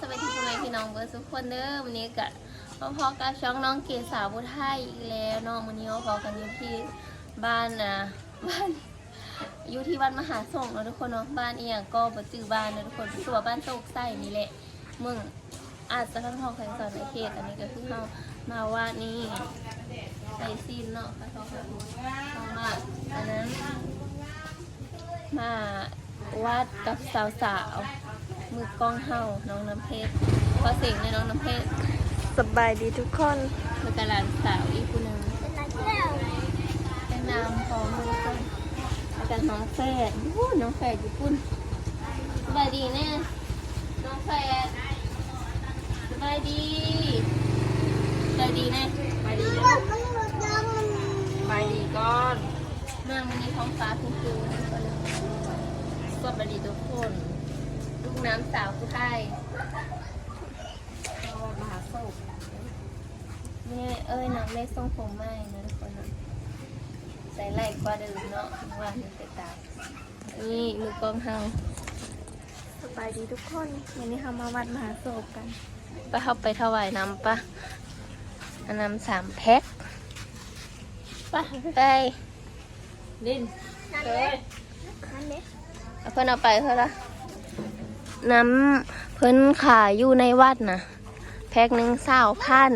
สวัสดีพ่อแม่พี่น้องเบอร์ทุกคนเด้อวันนี้กะมาพอกับช่องน้องเกศสาวบุไทยอีกแล้วน้องวันนี้มาพอกันอยู่ที่บ้านนะบ้านอยู่ที่บ้านมหาสงฆ์เนาะทุกคนเนาะบ้านเอียงก็บ่จือบ้านเนาะทุกคนตัวบ้านโตกไส้นี่แหละมึงอาจจะทั้งทองแสงสอนในเขตอันนี้ก็คือเฮามาว่านี่ใส่ซีนเนาะค่ะทองเอามาอันนั้นมาวัดกับสาวๆ มือกล้องเฮาน้องน้ำเพชรพอเสียงเลยน้องน้ำเพชรสบายดีทุกคนมือกระลานสาวอีกคนหนึ่งเป็นนามของมือคนแล้วกันน้องแฝดวู้น้องแฝดญี่ปุ่นสบายดีแน่น้องแฝดสบายดีสบายดีแน่สบายดีเด้อไปดีก่อนเมืองมันมีท้องฟ้าคือคือก็เลยสวัสดีทุกคนลูก น้ำสาวผู้ใต้มหาโศกนี่เอ้ยน้องได้ทรงผมใหม่นะทุกคนนะใส่ไหล่กว่าเดิมเนาะว่านี่ใส่ตามนี่มือกล้องเฮาสบายดีทุกคนวันนี้เรามาวัดมหาโศกกันไปเข้าไปถวายน้ำปะอันน้ำสามแพ็คปะไปลินเฮ้ยเอาเพิ่นเอาไปเท่าละ น้ำเพิ่นขายอยู่ในวัดนะแพ็คหนึ่งเศร้าพัน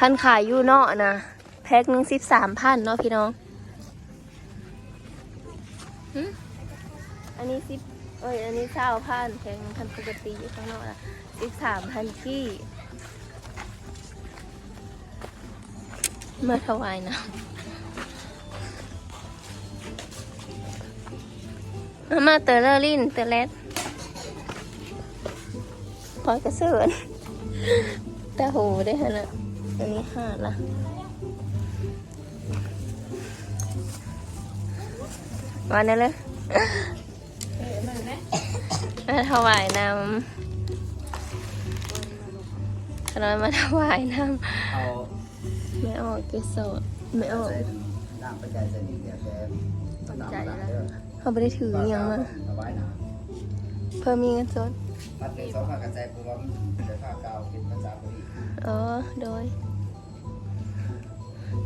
คันขายอยู่เนาะนะแพ็คหนึ่งสิบสามพันเนาะพี่น้องอันนี้สิบเอ้ยอันนี้เศร้าพันแพ็คหนึ่งพันปกติอยู่ข้างนอกนะสิบสามพันที่มาถวายนะมาเตอร์เลอร์ลินเตอร์เลส พอยกระเสือนแต่หูได้ฮะนะอันนี้ห้าละวันนั้นเลยมาถวายน้ำขน้อยมาถวายน้ำเอาไม่ออกเกสรไม่ออกใส่น้ำปัจจัยใส่นี่เดี๋ยวแกปัจน้ำจัยหลังแล้วเด้อเขาไม่ได้ถืออหยังมาเอาไว้นะเพิ่มมีเงินสด มัดเป็นสองผ้ากระจายปูว่ามันจะผ้ากาวเป็นภาษาบาลีอ๋อ โดย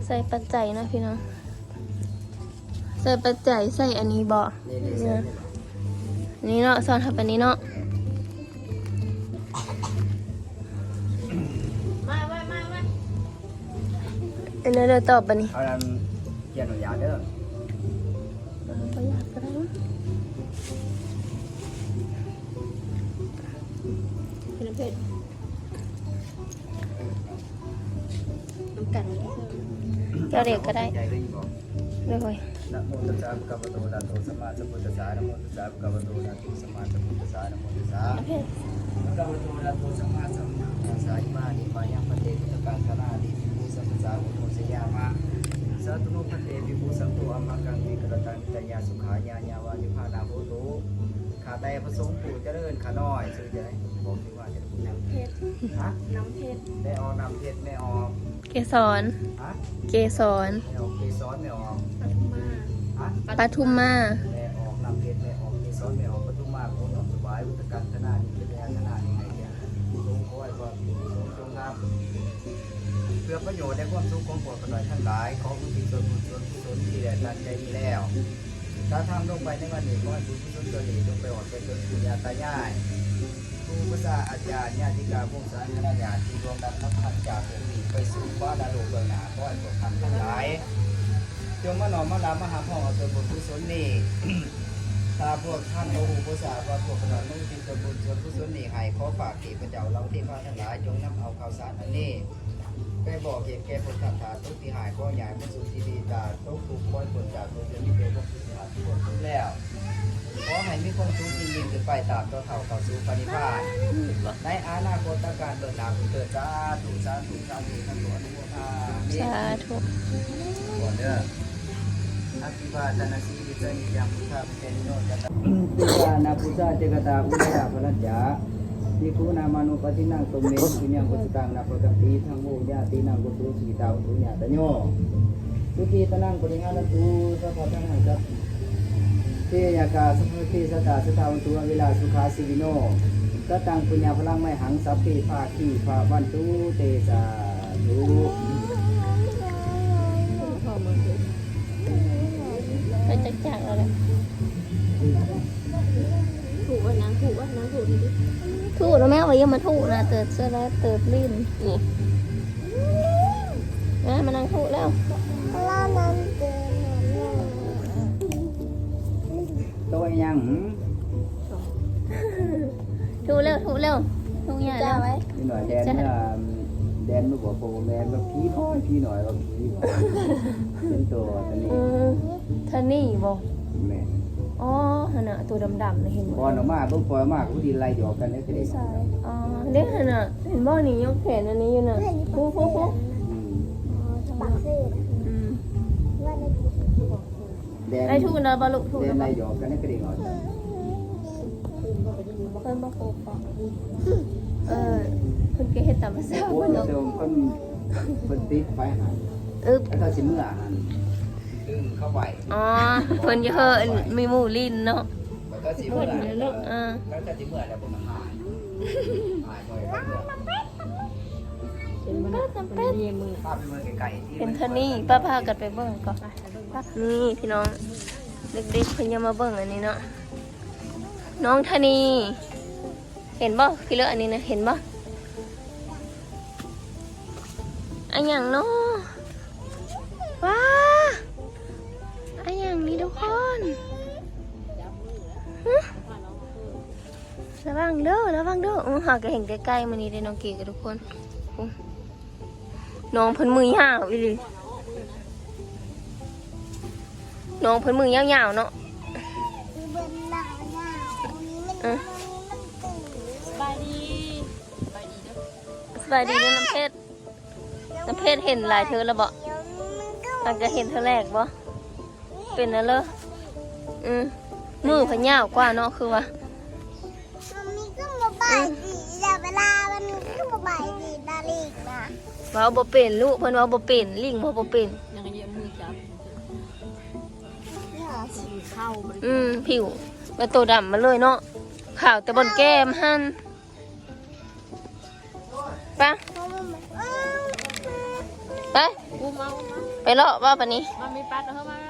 ใส่ปัจจัยเนาะพี่น้อง ใส่ปัจจัยใส่อันนี้บ่นี่นี่ใส่นี่นี่เนาะสอนทับอันนี้เนาะมาไว้มาไว้อันนี้เดี๋ยวตอบอันนี้เอาน้ำเกียนหนูยาเด้อประหยัดก็ได้มั้ง เป็นน้ำเพชรน้ำกันเจ้าเด็กก็ได้ใจเลยบอกเลยนะโมตัสสะภะคะวะโตอะระหะโตสัมมาสัมพุทธัสสะนะโมตัสสะภะคะวะโตอะระหะโตสัมมาสัมพุทธัสสะนะโมตัสสะน้ำเพชรภะคะวะโตอะระหะโตสัมมาสัมพุทธัสสะอิมานิมายังปะเตพุทธกังคณาดิภูสัมปะสาวุโตสยามะสาธุโนพันเตปิภูสังโฆอัมมังกังมิกรตังนิตยาสุขายาญาวานิพานาโหตุ ข้าแต่พระสงฆ์ผู้เจริญข้าน้อยชื่อจะได้บอกที่ว่าจะพูดน้ำเพชรฮะน้ำเพชรแม่ออกนำเพชรแม่ออกเกสรฮะเกสรแม่ออกเกสรแม่ออกปัทุมาฮะปทุมมาแม่ออกนำเพชรแม่ออกเกสรแม่ออกปทุมมาโคนออกสบายอุตกันธนานิเทยธนานิไงเนี่ยทรงคอยความผิดทรงจงงามเพื่อประโยชน์ในความสุขของปวดกระหน่อยทั้งหลายของอุทิศส่วนบุญส่วนกุศลที่ได้ตั้งใจนี้แล้ว ถ้าทำลงไปในวันนี้ขอให้บุญกุศลตัวนี้จงไปออกเป็นจนปุญญาตายายครูภาษาอาจารย์ญาติกาพงศาคณะญาติที่รวมดับนับพันจากองค์นี้ไปสู่ฟ้าดาโลกเบื้องหน้าขอให้พวกท่านทั้งหลายจงมาหนอมมาลามหาพ่อเอาส่วนบุญกุศลนี้ถ้าพวกท่านโมหูภาษาว่าพวกเรานุ่งที่ส่วนบุญส่วนกุศลนี้ให้ขอฝากที่พระเจ้าเราที่พระทั้งหลายจงนำเอาข่าวสารอันนี้ ไปบอกเหตุแก่ผลทางทาทุกที่หายก็ใหญ่มาสู่ที่ดีตาทุกถูกคอยผลจากตัวเดียวที่เป็นพวกที่หายที่ผลทุกแล้วขอให้มีความสุขยิ่งยิ่งขึ้นไปตามตัวเท่าเข้าสู่ปณิพานในอนาคตการเบิกหนาคุณเกิดจ้าถูกสาถูกสาถูกทั้งตัวอนุโมทนามิสาธุก่อนเด้ออภิวาทนาสีวิจนิยังพุทธะเป็นโนจตติวานาพุทธะเจกตาอุตตะพลัญญา ทิคูนามานุปฏินังตุเมสุญญังปุจตังนาปกัมปีทังโมญาตินังกุตุสุกิตาอุตุญาตโยสุขีตนังปริหานันตุสัพพะทังหังจัตเทยากาสัพพะเทสตาสตาวันตุเวลาสุขาสิวิโนก็ตังปุญญาพลังไม่หังสัพเพภาคีภาวันตุเตสาธุไปจักจักแล้วแหละ ถูกว่านังถูกว่านังถูกนี่ดิถูกแล้วแม่ว่ายังมาถูกนะเติร์ดเสื้อแล้วเติร์ดลิ้นนี่แม่มานั่งถูกแล้วตัวยังหืมถูกแล้วถูกแล้วถูกใหญ่แล้วนี่หน่อยแดนเนี่ยแดนมาบอกโปรแมนว่าพี่น้อยพี่หน่อยว่าพี่น้อยเป็นตัวตัวนี้อืมท่านี่บอกแม่ อ๋อหนน่ะตัวดำๆนะเห็นก่บ่อนออกมาเพิ่งปล่อยออกมาก็ดีไล่หยอกกันได้ก็ได้อ๋อเด็กหนน่ะเห็นบ่นี่ยกแขนอันนี้อยู่น่ะฟูฟูฟูอืมอืมแดนได้ถูกแล้วบ่ลูกถูกแดแล้นวบ่ไล่หยอกกันได้ก็ได้หน่อยเพิ่นบ่โคปะเออเพิ่นก็เฮ็ดตามภาษาโอ้เพิ่ยนเนาะเดี๋ยวคนคนติดไฟหันอึบแล้วก็สิเมื่อหันดึง เข้าไปอ๋อเพิ่นเยอะมีหมู่ลิ้นเนาะแล้วก็สิเมื่ออ่าแล้วก็สิเมื่อแล้วผมหายหายบ่อยครับเป็นมันมันเรียมือภาพเป็นเมืองไกลๆที่เป็นท่านี่ป้าพากันไปเบิ่งก่อนนี่พี่น้องเด็กๆเพิ่นยังมาเบิ่งอันนี้เนาะน้องธนี เห็นบ่พี่เลอะอันนี้นะเห็นบ่อันอย่างเนาะว้าอันอย่า งนี้ทุกคนฮะระวังเด้อระวังเด้ออื้อหากะเห็นใกล้ๆมันนี่เด้อน้องเก๋กับทุกคนอู้น้องเพิ่นมือยาวอีหลีน้องเพิ่นมือยาวๆเนาะเออสบายดีสบายดีเด้อสบายดีเด้อน้ำเพชรน้ำเพชรเห็นหลายเธอแล้วบ่ตั้งแต่เห็นเธอแรกบ่ เป็นนะเลยอืมมือเพิ่นยาวกว่าเนาะคือว่ามันมีก็มาบ่ายสีแต่เวลามันมีก็มาบ่ายสีนาฬิกาเว้าบ่เป็นลูกเพิ่นเว้าบ่เป็นลิงเว้าบ่เป็นยังเรียมือจับสีเข้ามันอืมผิวมาตัวดำมาเลยเนาะขาวแต่บนแก้มหั่นไปะเพราะมันเหมือนอ้าวไปกูเมามาไปเลาะว่าปะนี้มันมีปัดเข้ามาไหมไ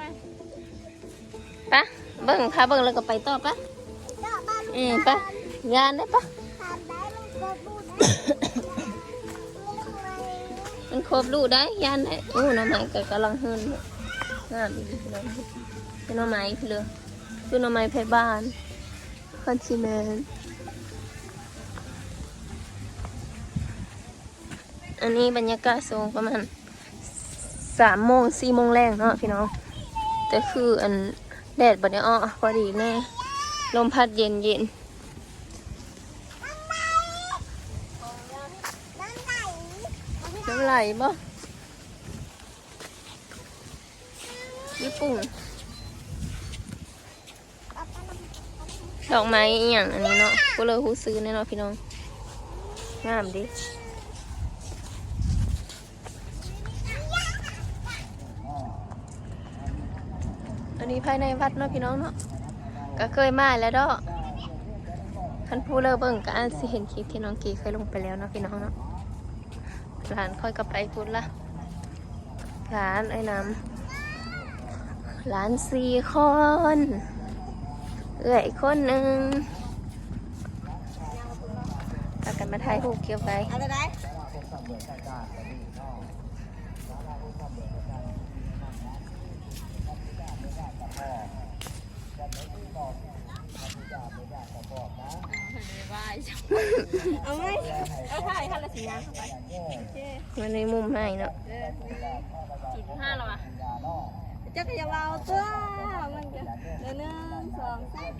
ปะเบิ่งพาเบิ่งแล้วก็ไปต่อป้าอืมปะยานได้ปะมันได้ไม่ทำไมมันครบดูได้ยานได้โอ้น้ำไม้ก็กำลังหืนงามดีพี่น้องเป็นหน้ำไม้เพี่เลยคือน้ำไม้เพบ้านคอนซีเมนอันนี้บรรยากาศสูงประมาณสามโมงสี่โมงแรงเนาะพี่น้องแต่คืออัน แดดบัดนี้อ้อพอดีแน่ลมพัดเย็นเย็นน้ำไหลน้ำไหลบ่ญี่ปุ่นดอกไม้อย่างอันนี้เนาะก็เลยหูซื้อแน่นอนพี่น้องงามดิ อันนี้ภายในวัดเนาะพี่น้องเนาะก็เคยมาแล้วเด้อท่านผู้เลอเบิ่งก็อาจสิเห็นคลิปที่น้องกีเคยลงไปแล้วเนาะพี่น้องเนาะหลานค่อยกลับไปคุณละหลานไอ้น้ำหลานสี่คนเอื้อยคนหนึ่งพากันมาถ่ายรูปเกี่ยวไป อะไรได้ เอาไหมเอาถ่ายท่านละสีน้ำเข้าไปโอเคมันในมุมให้เนาะจุดห้าหรอวะจักรยานเราตัวมันจะเดินหนึ่งสองสาม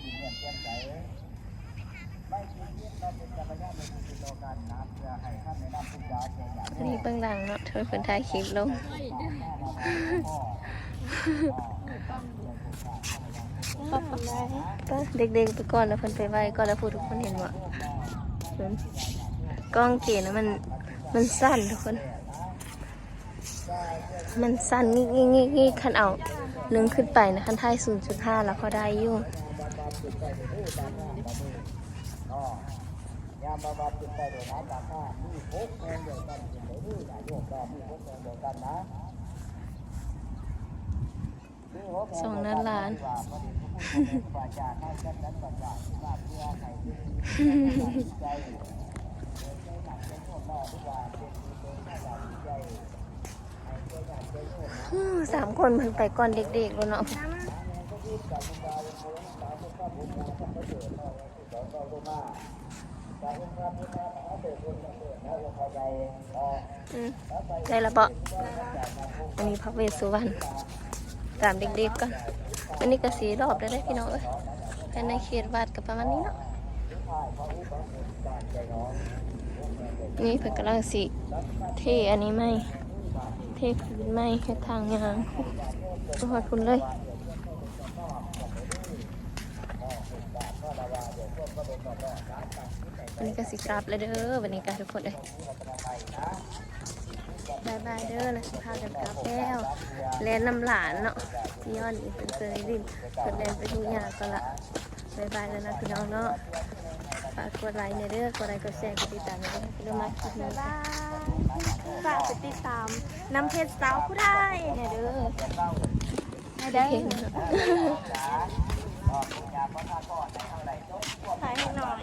อันนี้เบื้องหลังเนาะเธอเป็นถ่ายคลิปลง ไปเด็กๆไปก่อนแล้วเพิ่นไปไว้ก่อนแล้วพูดทุกคนเห็นว่ากล้องเก๋นะมันมันสั้นทุกคน มันสั้นงี้งี้งี้งี้คันเอาหนึ่งขึ้นไปนะคันท้ายศูนย์จุดห้าแล้วเขาได้อยู่ามบาบาเป็นไปโดยน้ำตาข้ามีหกโมงเดียวกันเป็นได้ยนายโยกก็มีหกโมงสองนั้นล้าน สามคนมันไปก่อนเด็กๆแล้วเนาะได้ละเบาะอันนี้พระเวสสุวรรณตามเด็กๆก่อน อันนี้ก็สีรอบได้ได้พี่น้องเอ้ยภายในเขตวัดกับประมาณนี้เนาะนี่เพิ่นกำลังสิเทอันนี้ไหมเทคืนไหมเฮ็ดทางยางทุกคนคุณเลยวันนี้ก็สิกลับแล้วเด้อวันนี้ก็ทุกคนเลย บายบายเด้อแล้วสิพากันกลับแล้วแลนน้ำหลานเนาะพี่ย้อนอีกเป็นเซอร์ลินเพิ่นแลนไปทุกอย่างก็ละบายบายแล้วนะพี่น้องเนาะฝากกดไลค์ในอยเด้อกดไลค์กดแชร์กดติดตามในอยเด้อพี่น้องมาคลิปนี้บ๊ายบายฝากไปติดตามน้ำเพชรสาวผู้ไทยเนี่ยเด้อได้เห็นถ่ายให้หน่อย